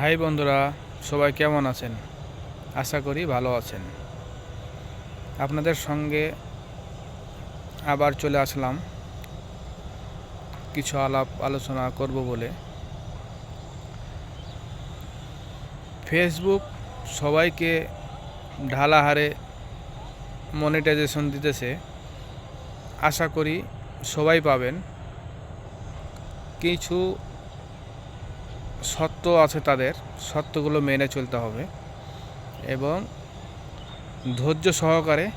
High বন্ধুরা, সবাই কেমন আছেন? আশা করি ভালো আছেন। আপনাদের সঙ্গে আবার চলে আসলাম। কিছু আলাপ আলোচনা করব বলে। ফেসবুক সবাইকে ঢালাহারে মনিটাইজেশন দিতেছে। আশা করি সবাই পাবেন। কিছু সত্য আছে তাদের, সত্যগুলো মেনে চলতে হবে এবং ধৈর্য সহকারে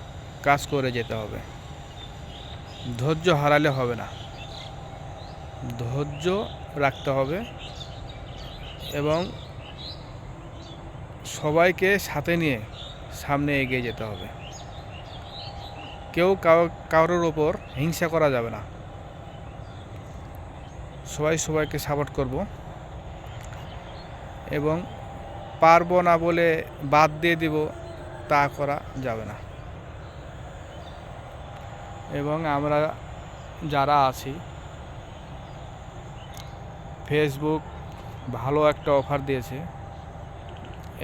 কাজ করে যেতে হবে। ধৈর্য হারালে হবে না। ধৈর্য রাখতে হবে এবং সবাইকে সাথে নিয়ে সামনে এগিয়ে যেতে হবে। কেউ কারোর ওপর হিংসা করা যাবে না। সবাই সবাইকে সাপোর্ট করব। এবং পারব না বলে বাদ দিয়ে দিব, তা করা যাবে না। এবং আমরা যারা আছি ফেসবুক ভালো একটা অফার দিয়েছে।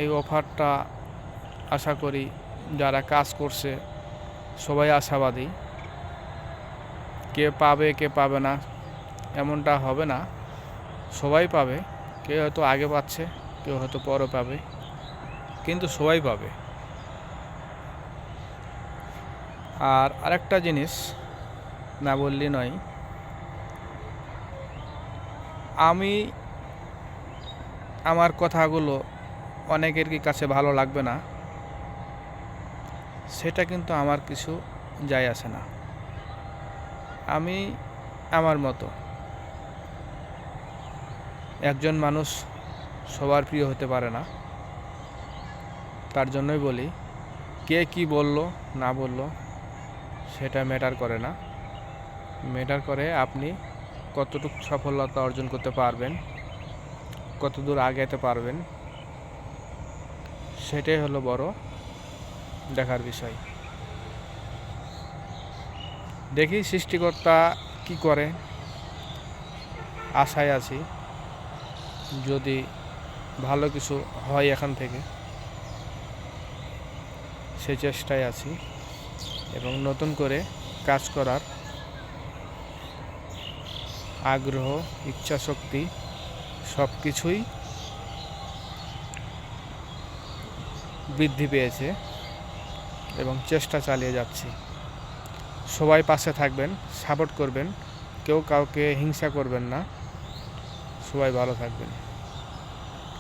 এই অফারটা আশা করি যারা কাজ করছে, সবাই আশাবাদী। কে পাবে কে পাবে না, এমনটা হবে না। সবাই পাবে। কেউ হয়তো আগে পাচ্ছে, কেউ হয়তো পরে পাবে, কিন্তু সবাই পাবে। আর আরেকটা জিনিস না বললি নয়, আমি আমার কথাগুলো অনেকের কি কাছে ভালো লাগবে না? সেটা কিন্তু আমার কিছু যায় আসে না। আমি আমার মতো। একজন মানুষ সবার প্রিয় হতে পারে না। তার জন্যই বলি, কে কি বলল, না বলল, সেটা ম্যাটার করে না। ম্যাটার করে আপনি কতটুকু সফলতা অর্জন করতে পারবেন কত দূর আগাইতে পারবেন, সেটাই হলো বড় দেখার বিষয়। দেখি সৃষ্টিকর্তা কি করে, আশায় আছি। যদি ভালো কিছু হয় এখান থেকে, সে চেষ্টায় আছি এবং নতুন করে কাজ করার আগ্রহ, ইচ্ছা শক্তি সব কিছুই বৃদ্ধি পেয়েছে এবং চেষ্টা চালিয়ে যাচ্ছি। সবাই পাশে থাকবেন, সাপোর্ট করবেন, কেউ কাউকে হিংসা করবেন না। সবাই ভালো থাকবেন।